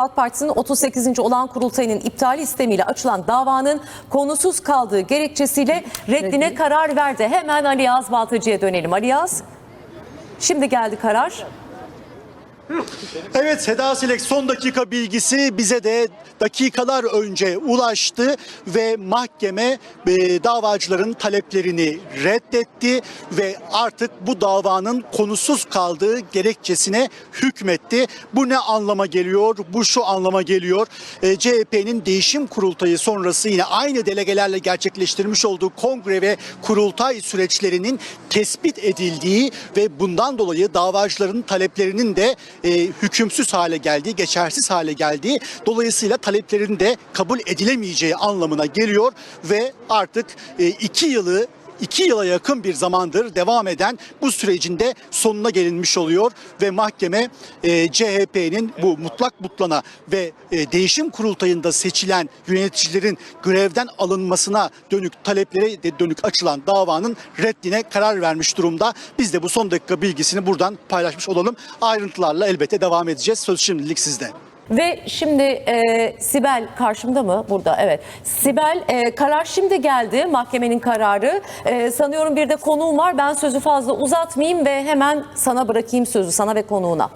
Halk Partisi'nin 38. olan kurultayının iptali istemiyle açılan davanın konusuz kaldığı gerekçesiyle reddine karar verdi. Hemen Ali Yaz Baltacı'ya dönelim. Ali Yaz, şimdi geldi karar. Evet Seda Silek son dakika bilgisi bize de dakikalar önce ulaştı ve mahkeme e, davacıların taleplerini reddetti ve artık bu davanın konusuz kaldığı gerekçesine hükmetti. Bu ne anlama geliyor? Bu şu anlama geliyor. E, CHP'nin değişim kurultayı sonrası yine aynı delegelerle gerçekleştirmiş olduğu kongre ve kurultay süreçlerinin tespit edildiği ve bundan dolayı davacıların taleplerinin de e, hükümsüz hale geldiği, geçersiz hale geldiği, dolayısıyla taleplerin de kabul edilemeyeceği anlamına geliyor ve artık e, iki yılı iki yıla yakın bir zamandır devam eden bu sürecin de sonuna gelinmiş oluyor ve mahkeme e, CHP'nin bu mutlak mutlana ve e, değişim kurultayında seçilen yöneticilerin görevden alınmasına dönük taleplere de dönük açılan davanın reddine karar vermiş durumda. Biz de bu son dakika bilgisini buradan paylaşmış olalım. Ayrıntılarla elbette devam edeceğiz. Söz şimdilik sizde. Ve şimdi e, Sibel karşımda mı? Burada evet. Sibel e, karar şimdi geldi mahkemenin kararı. E, sanıyorum bir de konuğum var. Ben sözü fazla uzatmayayım ve hemen sana bırakayım sözü sana ve konuğuna.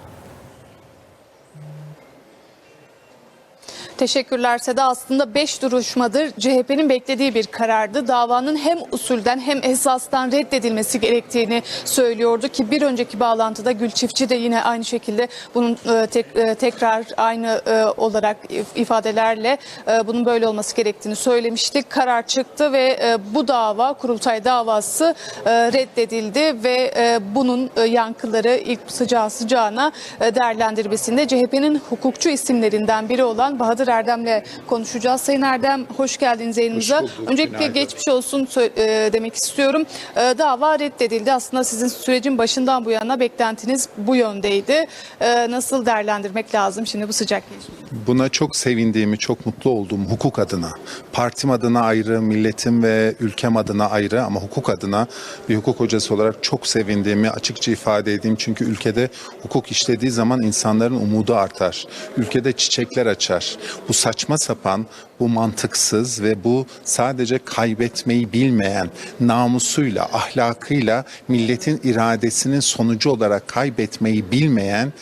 Teşekkürler Seda. Aslında 5 duruşmadır CHP'nin beklediği bir karardı. Davanın hem usulden hem esastan reddedilmesi gerektiğini söylüyordu ki bir önceki bağlantıda Gül Çiftçi de yine aynı şekilde bunun e, tek- e, tekrar aynı e, olarak if- ifadelerle bunun böyle olması gerektiğini söylemiştik. Karar çıktı ve bu dava kurultay davası reddedildi ve bunun yankıları ilk sıcağı sıcağına değerlendirmesinde CHP'nin hukukçu isimlerinden biri olan Bahadır Erdem'le konuşacağız. Sayın Erdem hoş geldiniz yayınımıza. Hoş bulduk, Öncelikle günaydın. geçmiş olsun e, demek istiyorum. E, dava reddedildi. Aslında sizin sürecin başından bu yana beklentiniz bu yöndeydi. E, nasıl değerlendirmek lazım şimdi bu sıcak gelişmeyi? Buna çok sevindiğimi, çok mutlu olduğum hukuk adına, partim adına ayrı, milletim ve ülkem adına ayrı ama hukuk adına bir hukuk hocası olarak çok sevindiğimi açıkça ifade edeyim. Çünkü ülkede hukuk işlediği zaman insanların umudu artar. Ülkede çiçekler açar. Bu saçma sapan, bu mantıksız ve bu sadece kaybetmeyi bilmeyen namusuyla, ahlakıyla milletin iradesinin sonucu olarak kaybetmeyi bilmeyen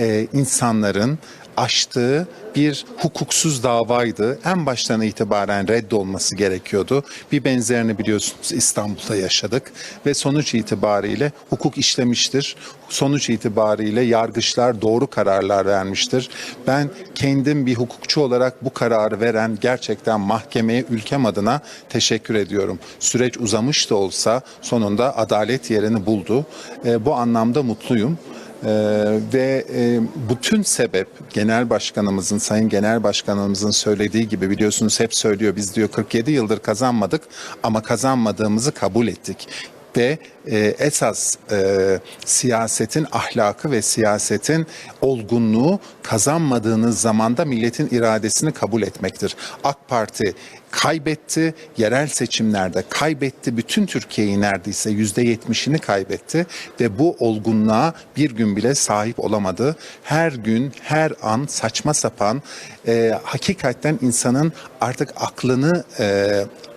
e, insanların açtığı bir hukuksuz davaydı. En baştan itibaren reddolması gerekiyordu. Bir benzerini biliyorsunuz İstanbul'da yaşadık ve sonuç itibariyle hukuk işlemiştir. Sonuç itibariyle yargıçlar doğru kararlar vermiştir. Ben kendim bir hukukçu olarak bu kararı veren gerçekten mahkemeye ülkem adına teşekkür ediyorum. Süreç uzamış da olsa sonunda adalet yerini buldu. E, bu anlamda mutluyum. Ee, ve e, bütün sebep genel başkanımızın sayın genel başkanımızın söylediği gibi biliyorsunuz hep söylüyor biz diyor 47 yıldır kazanmadık ama kazanmadığımızı kabul ettik ve e, esas e, siyasetin ahlakı ve siyasetin olgunluğu kazanmadığınız zamanda milletin iradesini kabul etmektir. AK Parti kaybetti, yerel seçimlerde kaybetti, bütün Türkiye'yi neredeyse yüzde yetmişini kaybetti ve bu olgunluğa bir gün bile sahip olamadı. Her gün, her an saçma sapan, e, hakikaten insanın artık aklını e,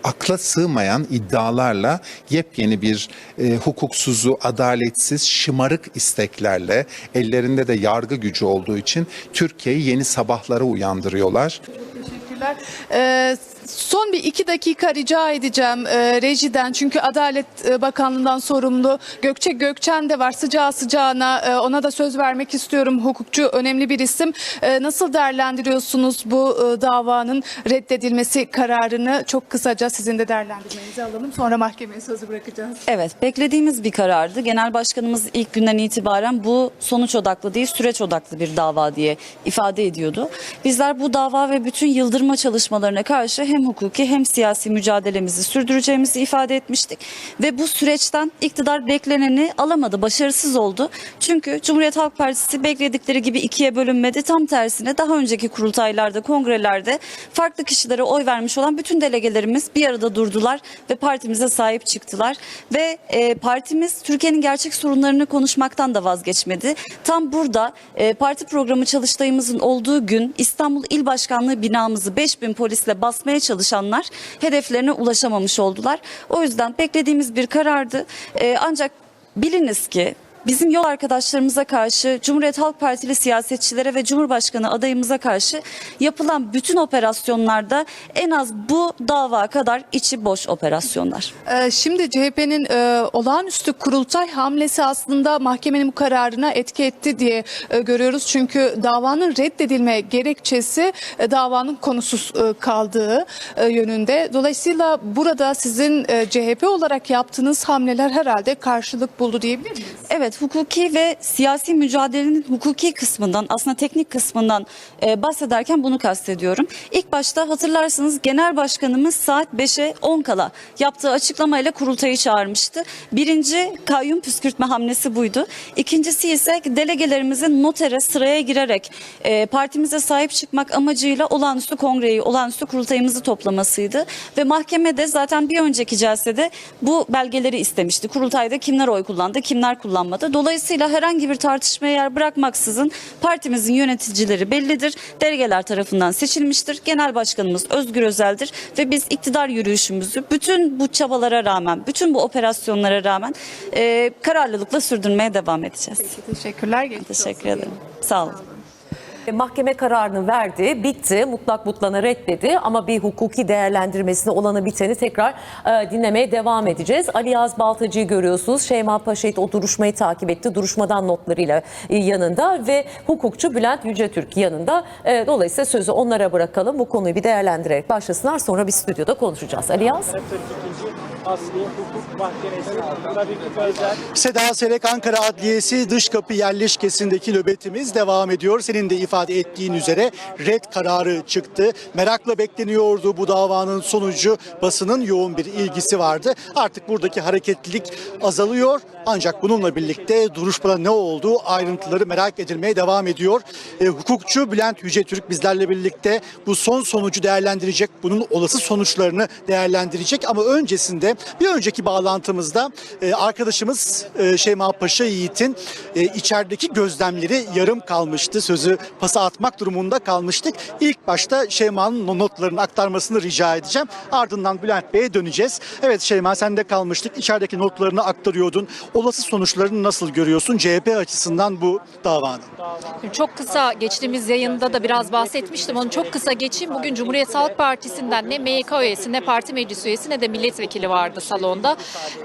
akla sığmayan iddialarla yepyeni bir e, hukuksuzu, adaletsiz, şımarık isteklerle ellerinde de yargı gücü olduğu için Türkiye'yi yeni sabahlara uyandırıyorlar. Teşekkürler. Ee, son bir iki dakika rica edeceğim e, rejiden. Çünkü Adalet e, Bakanlığı'ndan sorumlu Gökçe Gökçen de var sıcağı sıcağına. e, ona da söz vermek istiyorum. Hukukçu önemli bir isim. E, nasıl değerlendiriyorsunuz bu e, davanın reddedilmesi kararını? Çok kısaca sizin de değerlendirmenizi alalım. Sonra mahkemeye sözü bırakacağız. Evet, beklediğimiz bir karardı. Genel Başkanımız ilk günden itibaren bu sonuç odaklı değil, süreç odaklı bir dava diye ifade ediyordu. Bizler bu dava ve bütün yıldırma çalışmalarına karşı hem hukuki hem siyasi mücadelemizi sürdüreceğimizi ifade etmiştik. Ve bu süreçten iktidar bekleneni alamadı, başarısız oldu. Çünkü Cumhuriyet Halk Partisi bekledikleri gibi ikiye bölünmedi. Tam tersine daha önceki kurultaylarda, kongrelerde farklı kişilere oy vermiş olan bütün delegelerimiz bir arada durdular ve partimize sahip çıktılar. Ve e, partimiz Türkiye'nin gerçek sorunlarını konuşmaktan da vazgeçmedi. Tam burada e, parti programı çalıştayımızın olduğu gün İstanbul İl Başkanlığı binamızı 5000 polisle basmaya çalışanlar hedeflerine ulaşamamış oldular. O yüzden beklediğimiz bir karardı. E, ancak biliniz ki Bizim yol arkadaşlarımıza karşı, Cumhuriyet Halk Partili siyasetçilere ve Cumhurbaşkanı adayımıza karşı yapılan bütün operasyonlarda en az bu dava kadar içi boş operasyonlar. Ee, Şimdi CHP'nin e, olağanüstü kurultay hamlesi aslında mahkemenin bu kararına etki etti diye e, görüyoruz. Çünkü davanın reddedilme gerekçesi e, davanın konusuz e, kaldığı e, yönünde. Dolayısıyla burada sizin e, CHP olarak yaptığınız hamleler herhalde karşılık buldu diyebilir miyiz? Evet hukuki ve siyasi mücadelenin hukuki kısmından aslında teknik kısmından e, bahsederken bunu kastediyorum. İlk başta hatırlarsınız genel başkanımız saat 5'e 10 kala yaptığı açıklamayla kurultayı çağırmıştı. Birinci kayyum püskürtme hamlesi buydu. İkincisi ise delegelerimizin notere sıraya girerek e, partimize sahip çıkmak amacıyla olağanüstü kongreyi, olağanüstü kurultayımızı toplamasıydı. Ve mahkemede zaten bir önceki celsede bu belgeleri istemişti. Kurultayda kimler oy kullandı, kimler kullanmadı. Dolayısıyla herhangi bir tartışmaya yer bırakmaksızın partimizin yöneticileri bellidir. Delegeler tarafından seçilmiştir. Genel başkanımız Özgür Özel'dir ve biz iktidar yürüyüşümüzü bütün bu çabalara rağmen, bütün bu operasyonlara rağmen e, kararlılıkla sürdürmeye devam edeceğiz. Teşekkürler. Geçmiş Teşekkür ederim. Sağ olun. Mahkeme kararını verdi, bitti, mutlak mutlana reddetti ama bir hukuki değerlendirmesini olanı biteni tekrar e, dinlemeye devam edeceğiz. Ali Yaz Baltacı'yı görüyorsunuz. Şeyma Paşait o duruşmayı takip etti. Duruşmadan notlarıyla e, yanında ve hukukçu Bülent Yücetürk yanında. E, dolayısıyla sözü onlara bırakalım. Bu konuyu bir değerlendirerek başlasınlar. Sonra bir stüdyoda konuşacağız. Ali Yaz. 42. Asli Hukuk Mahkemesi Tabip Özel Seda Selek Ankara Adliyesi dış kapı yerleşkesindeki nöbetimiz devam ediyor. Senin de ifade ettiğin üzere red kararı çıktı. Merakla bekleniyordu bu davanın sonucu. Basının yoğun bir ilgisi vardı. Artık buradaki hareketlilik azalıyor. Ancak bununla birlikte duruşmada ne olduğu ayrıntıları merak edilmeye devam ediyor. E, hukukçu Bülent Yücetürk bizlerle birlikte bu son sonucu değerlendirecek. Bunun olası sonuçlarını değerlendirecek ama öncesinde bir önceki bağlantımızda e, arkadaşımız e, Şeyma Paşa Yiğit'in e, içerideki gözlemleri yarım kalmıştı. Sözü pasa atmak durumunda kalmıştık. İlk başta Şeyma'nın notlarını aktarmasını rica edeceğim. Ardından Bülent Bey'e döneceğiz. Evet Şeyma sende kalmıştık. İçerideki notlarını aktarıyordun. Olası sonuçlarını nasıl görüyorsun CHP açısından bu davanın? Çok kısa geçtiğimiz yayında da biraz bahsetmiştim. Onu çok kısa geçeyim. Bugün Cumhuriyet Halk Partisi'nden ne MYK üyesi ne parti meclis üyesi ne de milletvekili vardı salonda.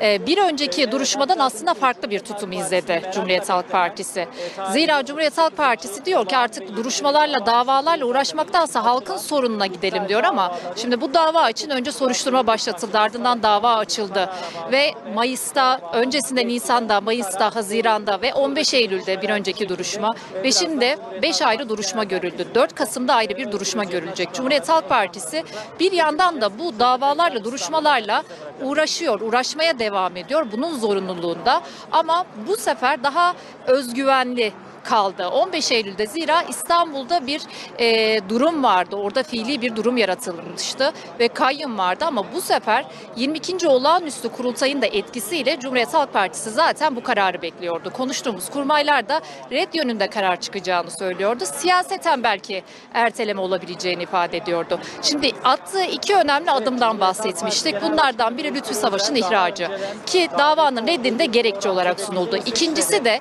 Ee, Bir önceki duruşmadan aslında farklı bir tutum izledi Cumhuriyet Halk Partisi. Zira Cumhuriyet Halk Partisi diyor ki artık duruşmalarla, davalarla uğraşmaktansa halkın sorununa gidelim diyor ama şimdi bu dava için önce soruşturma başlatıldı. Ardından dava açıldı ve Mayıs'ta, öncesinde Nisan'da, Mayıs'ta, Haziran'da ve 15 Eylül'de bir önceki duruşma ve şimdi 5 ayrı duruşma görüldü. 4 Kasım'da ayrı bir duruşma görülecek. Cumhuriyet Halk Partisi bir yandan da bu davalarla, duruşmalarla uğraşıyor, uğraşmaya devam ediyor. Bunun zorunluluğunda ama bu sefer daha özgüvenli kaldı. 15 Eylül'de zira İstanbul'da bir e, durum vardı. Orada fiili bir durum yaratılmıştı ve kayyum vardı ama bu sefer 22. olağanüstü kurultayın da etkisiyle Cumhuriyet Halk Partisi zaten bu kararı bekliyordu. Konuştuğumuz kurmaylar da red yönünde karar çıkacağını söylüyordu. Siyaseten belki erteleme olabileceğini ifade ediyordu. Şimdi attığı iki önemli adımdan bahsetmiştik. Bunlardan biri Lütfü Savaş'ın ihracı ki davanın reddinde gerekçe olarak sunuldu. İkincisi de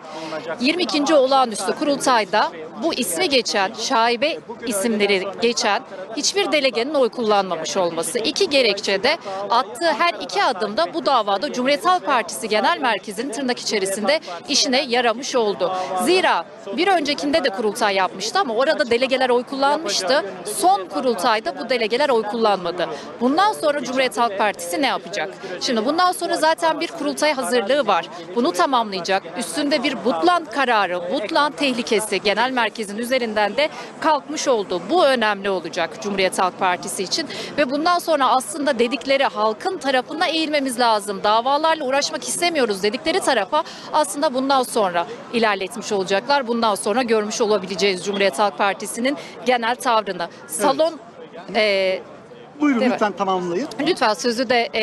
22. olağanüstü kurultayda bu ismi geçen, şaibe isimleri geçen hiçbir delegenin oy kullanmamış olması. İki gerekçe de attığı her iki adımda bu davada Cumhuriyet Halk Partisi Genel Merkezi'nin tırnak içerisinde işine yaramış oldu. Zira bir öncekinde de kurultay yapmıştı ama orada delegeler oy kullanmıştı. Son kurultayda bu delegeler oy kullanmadı. Bundan sonra Cumhuriyet Halk Partisi ne yapacak? Şimdi bundan sonra zaten bir kurultay hazırlığı var. Bunu tamamlayacak. Üstünde bir Butlan kararı, Butlan tehlikesi genel merkezi herkesin üzerinden de kalkmış oldu. Bu önemli olacak Cumhuriyet Halk Partisi için ve bundan sonra aslında dedikleri halkın tarafına eğilmemiz lazım. Davalarla uğraşmak istemiyoruz dedikleri tarafa aslında bundan sonra ilerletmiş olacaklar. Bundan sonra görmüş olabileceğiz Cumhuriyet Halk Partisi'nin genel tavrını. Salon e, Buyurun Evet. lütfen tamamlayın. lütfen sözü de e,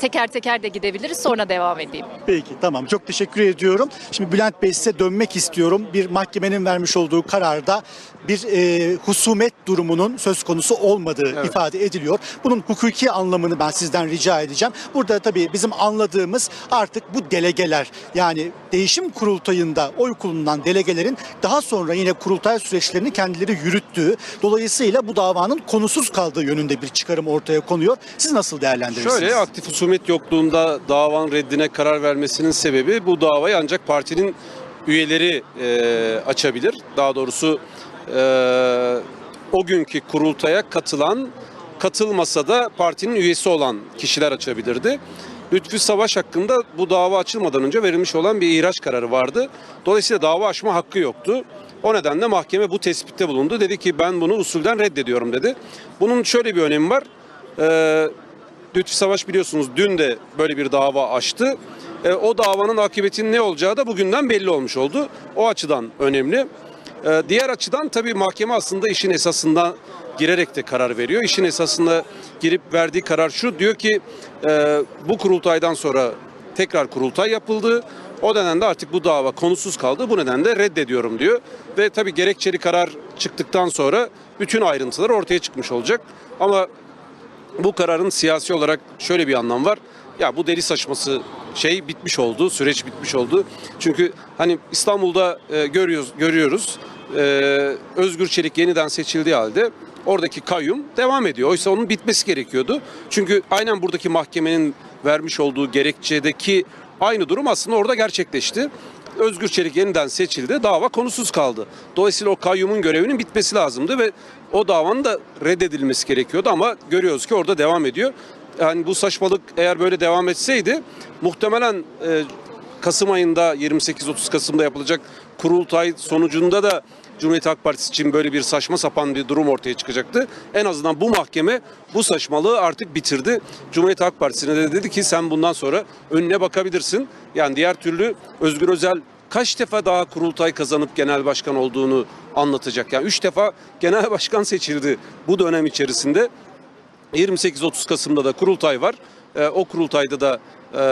teker teker de gidebiliriz sonra devam edeyim. Peki tamam çok teşekkür ediyorum. Şimdi Bülent Bey size dönmek istiyorum. Bir mahkemenin vermiş olduğu kararda bir e, husumet durumunun söz konusu olmadığı ifade ediliyor. Bunun hukuki anlamını ben sizden rica edeceğim. Burada tabii bizim anladığımız artık bu delegeler yani değişim kurultayında oy kullanılan delegelerin daha sonra yine kurultay süreçlerini kendileri yürüttüğü dolayısıyla bu davanın konusuz kaldığı yönünde bir çıkarım ortaya konuyor. Siz nasıl değerlendirirsiniz? Şöyle aktif husumet yokluğunda davanın reddine karar vermesinin sebebi bu davayı ancak partinin üyeleri e, açabilir. Daha doğrusu e, o günkü kurultaya katılan katılmasa da partinin üyesi olan kişiler açabilirdi. Lütfü Savaş hakkında bu dava açılmadan önce verilmiş olan bir ihraç kararı vardı. Dolayısıyla dava açma hakkı yoktu. O nedenle mahkeme bu tespitte bulundu. Dedi ki ben bunu usulden reddediyorum dedi. Bunun şöyle bir önemi var. Ee, Lütfü Savaş biliyorsunuz dün de böyle bir dava açtı. E, o davanın akıbetinin ne olacağı da bugünden belli olmuş oldu. O açıdan önemli. E, diğer açıdan tabii mahkeme aslında işin esasında girerek de karar veriyor. İşin esasında girip verdiği karar şu diyor ki e, bu kurultaydan sonra tekrar kurultay yapıldı. O nedenle artık bu dava konusuz kaldı. Bu nedenle reddediyorum diyor. Ve tabii gerekçeli karar çıktıktan sonra bütün ayrıntılar ortaya çıkmış olacak. Ama bu kararın siyasi olarak şöyle bir anlam var. Ya bu deli saçması şey bitmiş oldu, süreç bitmiş oldu. Çünkü hani İstanbul'da e, görüyoruz, görüyoruz. E, Özgür Çelik yeniden seçildiği halde oradaki kayyum devam ediyor. Oysa onun bitmesi gerekiyordu. Çünkü aynen buradaki mahkemenin vermiş olduğu gerekçedeki aynı durum aslında orada gerçekleşti. Özgür Çelik yeniden seçildi. Dava konusuz kaldı. Dolayısıyla o kayyumun görevinin bitmesi lazımdı ve o davanın da reddedilmesi gerekiyordu ama görüyoruz ki orada devam ediyor. Yani bu saçmalık eğer böyle devam etseydi muhtemelen e, Kasım ayında 28-30 Kasım'da yapılacak kurultay sonucunda da Cumhuriyet Halk Partisi için böyle bir saçma sapan bir durum ortaya çıkacaktı. En azından bu mahkeme bu saçmalığı artık bitirdi. Cumhuriyet Halk Partisi'ne de dedi ki sen bundan sonra önüne bakabilirsin. Yani diğer türlü Özgür Özel kaç defa daha kurultay kazanıp genel başkan olduğunu anlatacak. Yani 3 defa genel başkan seçildi bu dönem içerisinde. 28-30 Kasım'da da kurultay var. Ee, o kurultayda da e,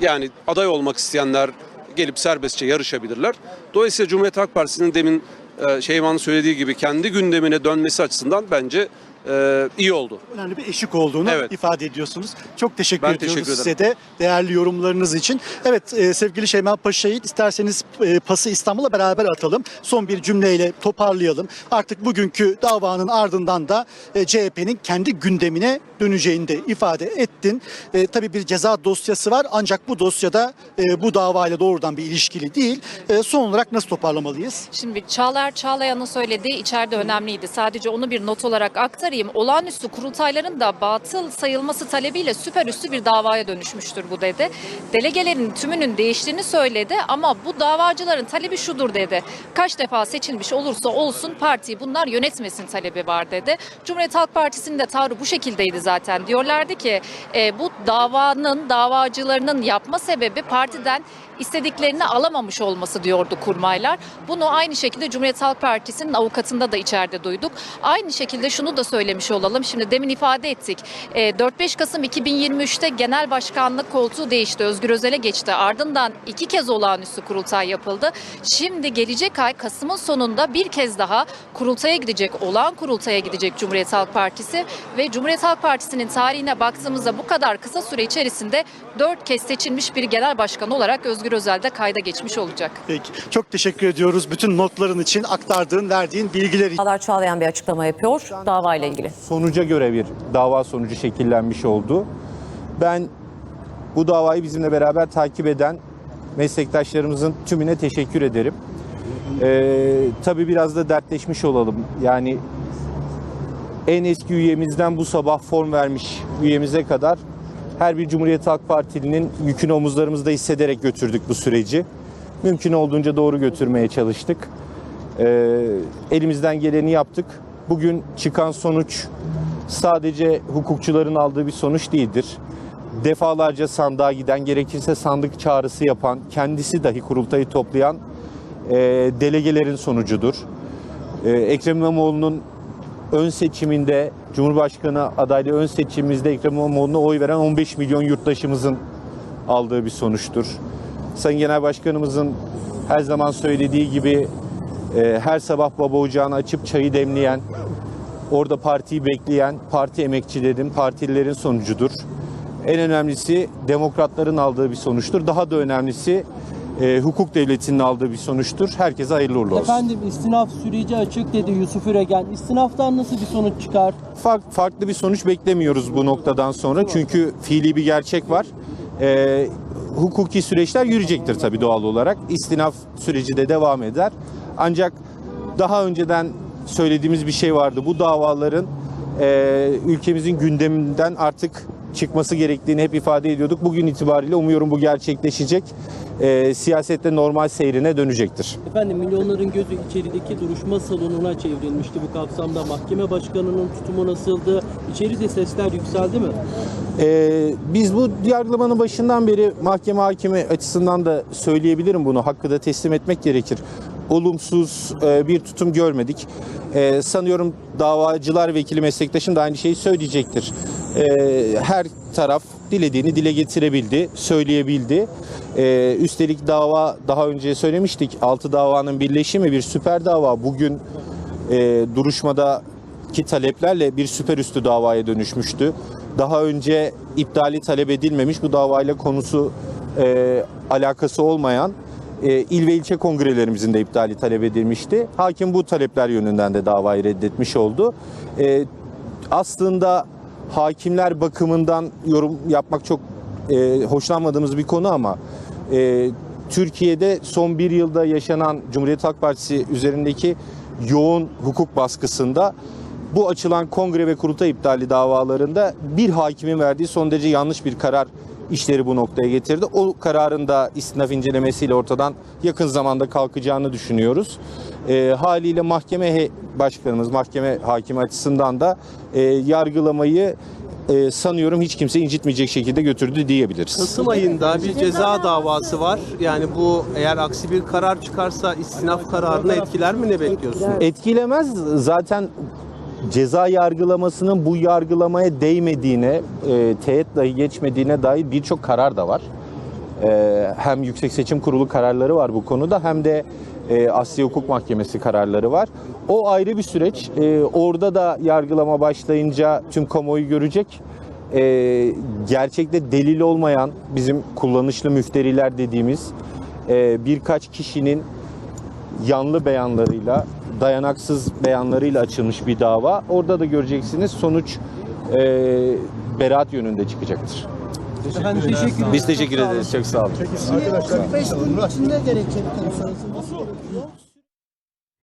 yani aday olmak isteyenler gelip serbestçe yarışabilirler. Dolayısıyla Cumhuriyet Halk Partisi'nin demin e, Şeyma'nın söylediği gibi kendi gündemine dönmesi açısından bence e, iyi oldu. önemli bir eşik olduğunu Evet. ifade ediyorsunuz. Çok teşekkür Ben ediyoruz teşekkür size de değerli yorumlarınız için. Evet e, sevgili Şeyma Paşa'yı isterseniz e, pası İstanbul'a beraber atalım. Son bir cümleyle toparlayalım. Artık bugünkü davanın ardından da e, CHP'nin kendi gündemine döneceğini de ifade ettin. E, tabii bir ceza dosyası var ancak bu dosyada e, bu davayla doğrudan bir ilişkili değil. E, son olarak nasıl toparlamalıyız? Şimdi Çağlar Çağlayan'ın söylediği içeride önemliydi. Sadece onu bir not olarak aktarayım. Olağanüstü kurultayların da batıl sayılması talebiyle süperüstü bir davaya dönüşmüştür bu dedi. Delegelerin tümünün değiştiğini söyledi ama bu davacıların talebi şudur dedi. Kaç defa seçilmiş olursa olsun partiyi bunlar yönetmesin talebi var dedi. Cumhuriyet Halk Partisi'nin de tavrı bu şekildeydi zaten. Diyorlardı ki e, bu davanın davacılarının yapma sebebi partiden istediklerini alamamış olması diyordu kurmaylar. Bunu aynı şekilde Cumhuriyet Halk Partisi'nin avukatında da içeride duyduk. Aynı şekilde şunu da söylemiş olalım. Şimdi demin ifade ettik. E, 4-5 Kasım 2023'te genel başkanlık koltuğu değişti. Özgür Özel'e geçti. Ardından iki kez olağanüstü kurultay yapıldı. Şimdi gelecek ay Kasım'ın sonunda bir kez daha kurultaya gidecek, olağan kurultaya gidecek Cumhuriyet Halk Partisi ve Cumhuriyet Halk Partisi'nin tarihine baktığımızda bu kadar kısa süre içerisinde 4 kez seçilmiş bir genel başkan olarak Özgür Özel de kayda geçmiş olacak. Peki. Çok teşekkür ediyoruz bütün notların için aktardığın, verdiğin bilgiler için. Çağlar Çağlayan bir açıklama yapıyor davayla ilgili. sonuca göre bir dava sonucu şekillenmiş oldu. Ben bu davayı bizimle beraber takip eden meslektaşlarımızın tümüne teşekkür ederim. Ee, tabii biraz da dertleşmiş olalım. Yani en eski üyemizden bu sabah form vermiş üyemize kadar her bir Cumhuriyet Halk Partili'nin yükünü omuzlarımızda hissederek götürdük bu süreci. Mümkün olduğunca doğru götürmeye çalıştık. Ee, elimizden geleni yaptık. Bugün çıkan sonuç sadece hukukçuların aldığı bir sonuç değildir. Defalarca sandığa giden, gerekirse sandık çağrısı yapan, kendisi dahi kurultayı toplayan e, delegelerin sonucudur. Ee, Ekrem İmamoğlu'nun ön seçiminde, Cumhurbaşkanı adaylığı ön seçimimizde Ekrem İmamoğlu'na oy veren 15 milyon yurttaşımızın aldığı bir sonuçtur. Sayın Genel Başkanımızın her zaman söylediği gibi e, her sabah baba ocağını açıp çayı demleyen, orada partiyi bekleyen parti emekçilerin, partililerin sonucudur. En önemlisi demokratların aldığı bir sonuçtur. Daha da önemlisi e, hukuk devletinin aldığı bir sonuçtur. Herkese hayırlı uğurlu olsun. Efendim istinaf süreci açık dedi Yusuf Üregen. İstinaftan nasıl bir sonuç çıkar? Fark- farklı bir sonuç beklemiyoruz bu noktadan sonra. Çünkü fiili bir gerçek var. Ee, hukuki süreçler yürüyecektir tabii doğal olarak. İstinaf süreci de devam eder. Ancak daha önceden söylediğimiz bir şey vardı. Bu davaların e, ülkemizin gündeminden artık çıkması gerektiğini hep ifade ediyorduk. Bugün itibariyle umuyorum bu gerçekleşecek. E, siyasette normal seyrine dönecektir. Efendim milyonların gözü içerideki duruşma salonuna çevrilmişti bu kapsamda. Mahkeme başkanının tutumu nasıldı? İçeride sesler yükseldi mi? Ee, biz bu yargılamanın başından beri mahkeme hakimi açısından da söyleyebilirim bunu. Hakkı da teslim etmek gerekir. Olumsuz e, bir tutum görmedik. Ee, sanıyorum davacılar vekili meslektaşım da aynı şeyi söyleyecektir. Ee, her taraf dilediğini dile getirebildi, söyleyebildi. Ee, üstelik dava daha önce söylemiştik. Altı davanın birleşimi bir süper dava. Bugün e, duruşmadaki taleplerle bir süperüstü davaya dönüşmüştü. Daha önce iptali talep edilmemiş bu davayla konusu e, alakası olmayan e, il ve ilçe kongrelerimizin de iptali talep edilmişti. Hakim bu talepler yönünden de davayı reddetmiş oldu. E, aslında hakimler bakımından yorum yapmak çok e, hoşlanmadığımız bir konu ama e, Türkiye'de son bir yılda yaşanan Cumhuriyet Halk Partisi üzerindeki yoğun hukuk baskısında bu açılan kongre ve kurultay iptali davalarında bir hakimin verdiği son derece yanlış bir karar işleri bu noktaya getirdi. O kararın da istinaf incelemesiyle ortadan yakın zamanda kalkacağını düşünüyoruz. E, haliyle mahkeme başkanımız, mahkeme hakimi açısından da e, yargılamayı e, sanıyorum hiç kimse incitmeyecek şekilde götürdü diyebiliriz. Kasım ayında bir ceza davası var. Yani bu eğer aksi bir karar çıkarsa istinaf kararını etkiler mi ne bekliyorsun? Etkilemez. Zaten ceza yargılamasının bu yargılamaya değmediğine, e, teğet dahi geçmediğine dair birçok karar da var. E, hem Yüksek Seçim Kurulu kararları var bu konuda hem de e, Asya Hukuk Mahkemesi kararları var. O ayrı bir süreç. E, orada da yargılama başlayınca tüm kamuoyu görecek. E, gerçekte delil olmayan bizim kullanışlı müfteriler dediğimiz e, birkaç kişinin yanlı beyanlarıyla, dayanaksız beyanlarıyla açılmış bir dava. Orada da göreceksiniz sonuç e, beraat yönünde çıkacaktır. Efendim teşekkür Biz teşekkür ederiz. Çok sağ olun. 45 gün içinde gerekiyor.